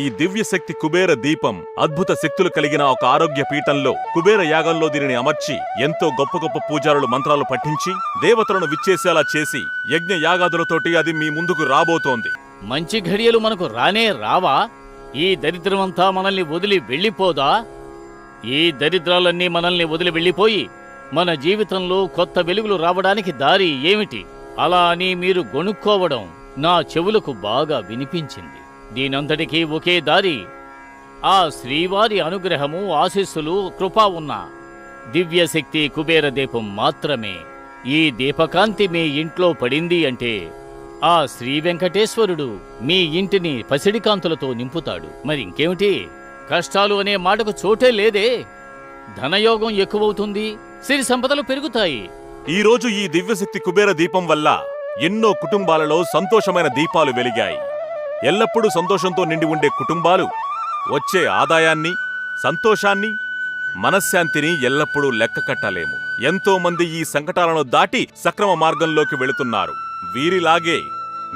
ఈ దివ్య శక్తి కుబేర దీపం అద్భుత శక్తులు కలిగిన ఒక ఆరోగ్య పీఠంలో కుబేర యాగంలో దీనిని అమర్చి ఎంతో గొప్ప గొప్ప పూజారులు మంత్రాలు పఠించి దేవతలను విచ్చేసేలా చేసి యజ్ఞ యాగాదులతోటి అది మీ ముందుకు రాబోతోంది. మంచి ఘడియలు మనకు రానే రావా? ఈ దరిద్రమంతా మనల్ని వదిలి వెళ్ళిపోదా? ఈ దరిద్రాలన్నీ మనల్ని వదిలి వెళ్ళిపోయి మన జీవితంలో కొత్త వెలుగులు రావడానికి దారి ఏమిటి? అలా అని మీరు గొనుక్కోవడం నా చెవులకు బాగా వినిపించింది. దీనంతటికీ ఒకే దారి. ఆ శ్రీవారి అనుగ్రహము ఆశీస్సులు కృపా ఉన్న దివ్యశక్తి కుబేర దీపం మాత్రమే. ఈ దీపకాంతి మీ ఇంట్లో పడింది అంటే ఆ శ్రీ వెంకటేశ్వరుడు మీ ఇంటిని పసిడికాంతులతో నింపుతాడు. మరి ఇంకేమిటి? కష్టాలు అనే మాటకు చోటే లేదే. ధనయోగం ఎక్కువవుతుంది సిరి సంపదలు పెరుగుతాయి. ఈరోజు ఈ దివ్యశక్తి కుబేర దీపం వల్ల ఎన్నో కుటుంబాలలో సంతోషమైన దీపాలు వెలిగాయి. ఎల్లప్పుడూ సంతోషంతో నిండి ఉండే కుటుంబాలు వచ్చే ఆదాయాన్ని సంతోషాన్ని మనశ్శాంతిని ఎల్లప్పుడూ లెక్క కట్టలేము. ఎంతో మంది ఈ సంకటాలను దాటి సక్రమ మార్గంలోకి వెళుతున్నారు. వీరిలాగే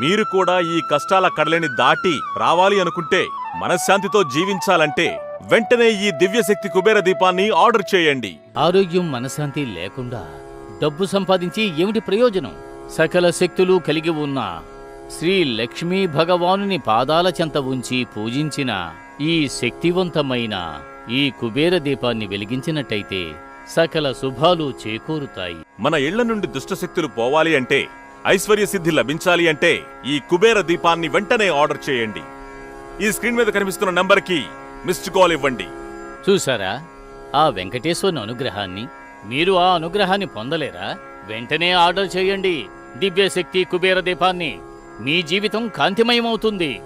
మీరు కూడా ఈ కష్టాల కడలిని దాటి రావాలి అనుకుంటే మనశ్శాంతితో జీవించాలంటే వెంటనే ఈ దివ్యశక్తి కుబేర దీపాన్ని ఆర్డర్ చేయండి. ఆరోగ్యం మనశ్శాంతి లేకుండా డబ్బు సంపాదించి ఏమిటి ప్రయోజనం? సకల శక్తులు కలిగి ఉన్న శ్రీ లక్ష్మీ భగవానుని పాదాల చెంత ఉంచి పూజించిన ఈ శక్తివంతమైన ఈ కుబేర దీపాన్ని వెలిగించినట్టయితే సకల శుభాలు చేకూరుతాయి. మన ఇళ్ళ నుండి దుష్టశక్తులు పోవాలి అంటే ఐశ్వర్య సిద్ధి లభించాలి అంటే ఈ కుబేర దీపాన్ని వెంటనే ఆర్డర్ చేయండి. ఈ స్క్రీన్ మీద కనిపిస్తున్న నంబర్కి మిస్డ్ కాల్ ఇవ్వండి. చూసారా ఆ వెంకటేశ్వరుని అనుగ్రహాన్ని? మీరు ఆ అనుగ్రహాన్ని పొందలేరా? వెంటనే ఆర్డర్ చేయండి దివ్యశక్తి కుబేర దీపాన్ని. మీ జీవితం కాంతిమయమవుతుంది.